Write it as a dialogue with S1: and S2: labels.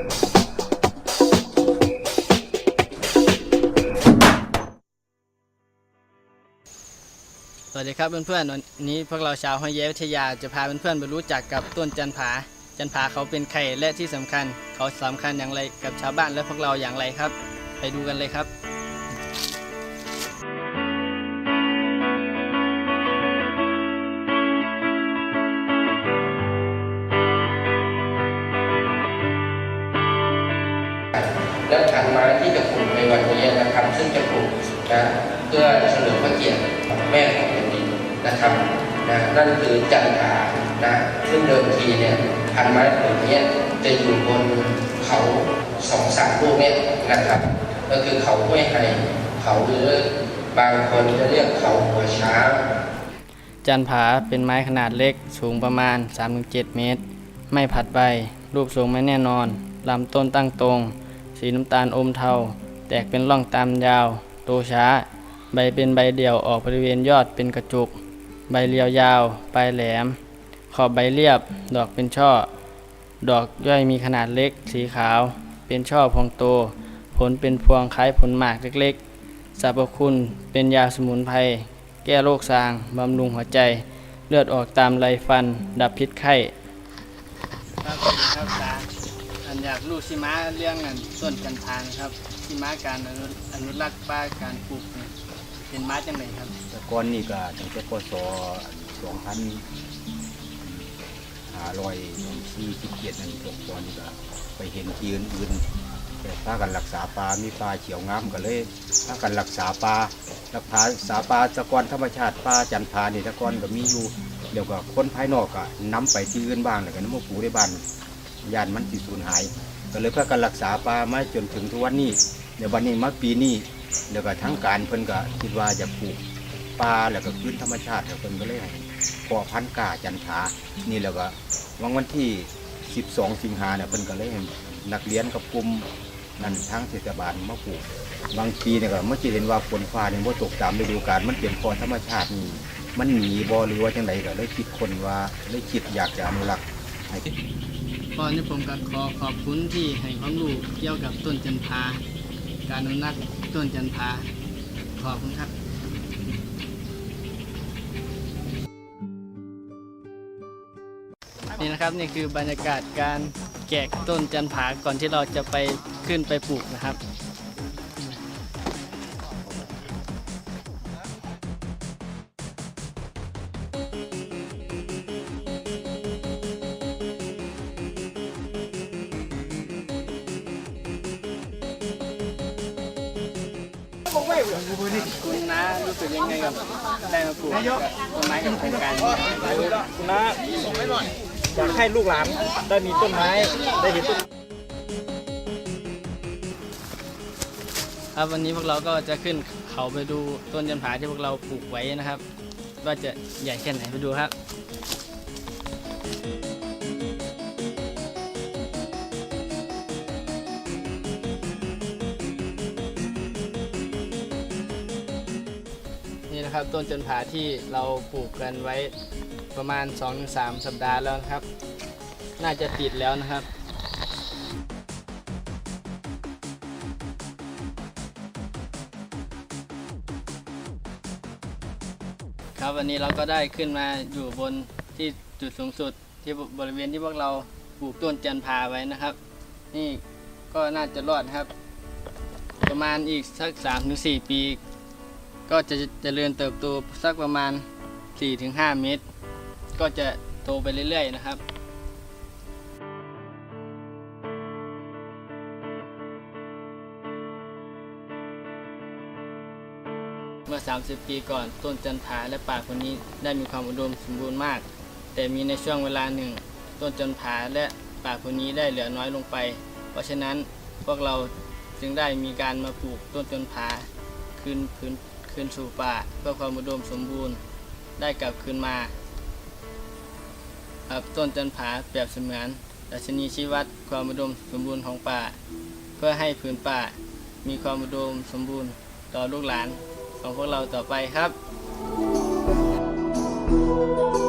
S1: สวัสดีครับเพื่อนๆวันนี้พวกเราชาวห้อยเยวิทยาจะพาเพื่อนๆไปรู้จักกับต้นจันผา จันผาเขาเป็นใครและที่สำคัญ เขาสำคัญอย่างไรกับชาวบ้านและพวกเราอย่างไรครับ ไปดูกันเลยครับ
S2: และพันไม้ที่จะปลูกในวันนี้นะครับ ซึ่งจะปลูกนะเพื่อเฉลิมพระเกียรติแม่ของแผ่นดินนะครับนะนั่นคือจันทานะซึ่งเดิมทีเนี่ยพันไม้ปลูกนี้จะอยู่บนเขาสองสามลูกเนี่ยนะครับ ก็คือเขาห้วยไห่เขาหรือบางคนจะเรียกเขาหัวช้าง
S1: จันผาเป็นไม้ขนาดเล็กสูงประมาณ 3-7 เมตร ไม่ผัดใบ รูปทรงไม่แน่นอน ลำต้นตั้งตรง สีน้ำตาลอมเทา แตกเป็นร่องตามยาวโตช้า ใบเป็นใบเดี่ยวออกบริเวณยอดเป็นกระจุก ใบเรียวยาว ปลายแหลม ขอบใบเรียบ ดอกเป็นช่อ ดอกย่อยมีขนาดเล็ก สีขาว เป็นช่อพองโต ผลเป็นพวงคล้ายผลหมากเล็กๆสรรพคุณเป็นยาสมุนไพรแก้โรคซางบำรุงหัวใจ เลือดออกตามไรฟัน ดับพิษไข้ครับครับ อันอยากรู้ชิมาเรื่องอันต้นกันทานครับชิมาการอนุอนุรักษ์ป่าการปลูกนี่เป็นมาจังไหนครับ
S3: แต่ก่อนนี่ก็ตั้งแต่พศสองพันหาร้อยสี่สิบเจ็ดนั่นตกก่อนนี่ก็ไปเห็นที่อื่นๆแต่พากันรักษาปลา มีปลาเขียวงามก็เลยพากันรักษาปลารักษาปลาตะกอนธรรมชาติปลาจันทานี่ตะกอนก็มีอยู่เดี๋ยวก็คนภายนอกก็นำไปที่อื่นบ้างแล้วก็น้ำมาปลูกในบ้าน ยานมันสิสูญหาย ก็เลยพากันรักษาปลามาจนถึงทุกวันนี้เดี๋ยววันนี้มาปีนี้เดี๋ยวก็ทั้งการเพิ่นก็คิดว่าจะปลูกปลาแล้วก็พื้นธรรมชาติแล้วเพิ่นก็เลยให้พอพันกาจันทานี่แล้วก็วันวันที่ 12 สิงหาเนี่ยเพิ่นก็เลยให้นักเรียนกับกลุ่มนั่นทั้งเทศบาลมาปลูกบางปีเนี่ยก็เมื่อกี้เห็นว่าฝนฟ้าเนี่ยบ่ตกตามฤดูกาลมันเปลี่ยนพอธรรมชาตินี่มันหนีบ่หรือว่าจังไดก็เลยคิดคนว่าเลยคิดอยากจะอนุรักษ์ให้
S1: ก่อนนี้ผมก็ขอขอบคุณที่ให้ความรู้เกี่ยวกับต้นจันทาการอนุรักษ์ต้นจันทาขอบคุณครับนี่นะครับนี่คือบรรยากาศการแกะต้นจันผาก่อนที่เราจะไปขึ้นไปปลูกนะครับ คุณน้ารู้สึกยังไงกับได้มาปลูกต้นไม้กับโครงการนี้
S4: คุณน้าอยากให้ลูกหลานได้มีต้นไม้ได้เห็นต้น
S1: ครับวันนี้พวกเราก็จะขึ้นเขาไปดูต้นยันผาที่พวกเราปลูกไว้นะครับ ว่าจะใหญ่แค่ไหนไปดูครับ นะครับ ต้นจันผาที่เราปลูกกันไว้ประมาณ 2-3 สัปดาห์แล้วนะครับ น่าจะติดแล้วนะครับครับวันนี้เราก็ได้ขึ้นมาอยู่บนที่จุดสูงสุดที่บริเวณที่พวกเราปลูกต้นจันทราไว้นะครับ นี่ก็น่าจะรอดครับ ประมาณอีกสัก3าถึงสปี ก็จะเจริญเติบโตสักประมาณ 4-5 เมตร ก็จะโตไปเรื่อย ๆ นะครับเมื่อ 30 ปีก่อน ต้นจันทาและป่าคนนี้ได้มีความอุดมสมบูรณ์มาก แต่มีในช่วงเวลาหนึ่ง ต้นจันทาและป่าคนนี้ได้เหลือน้อยลงไป เพราะฉะนั้นพวกเราจึงได้มีการมาปลูกต้นจันทราคืนพื้น คืนสู่ป่าเพื่อความอุดมสมบูรณ์ได้กลับคืนมาต้นจันผาเปรียบเสมือนดัชนีชีวัดความอุดมสมบูรณ์ของป่า เพื่อให้พื้นป่า มีความอุดมสมบูรณ์ต่อลูกหลานของพวกเราต่อไปครับ Thank you.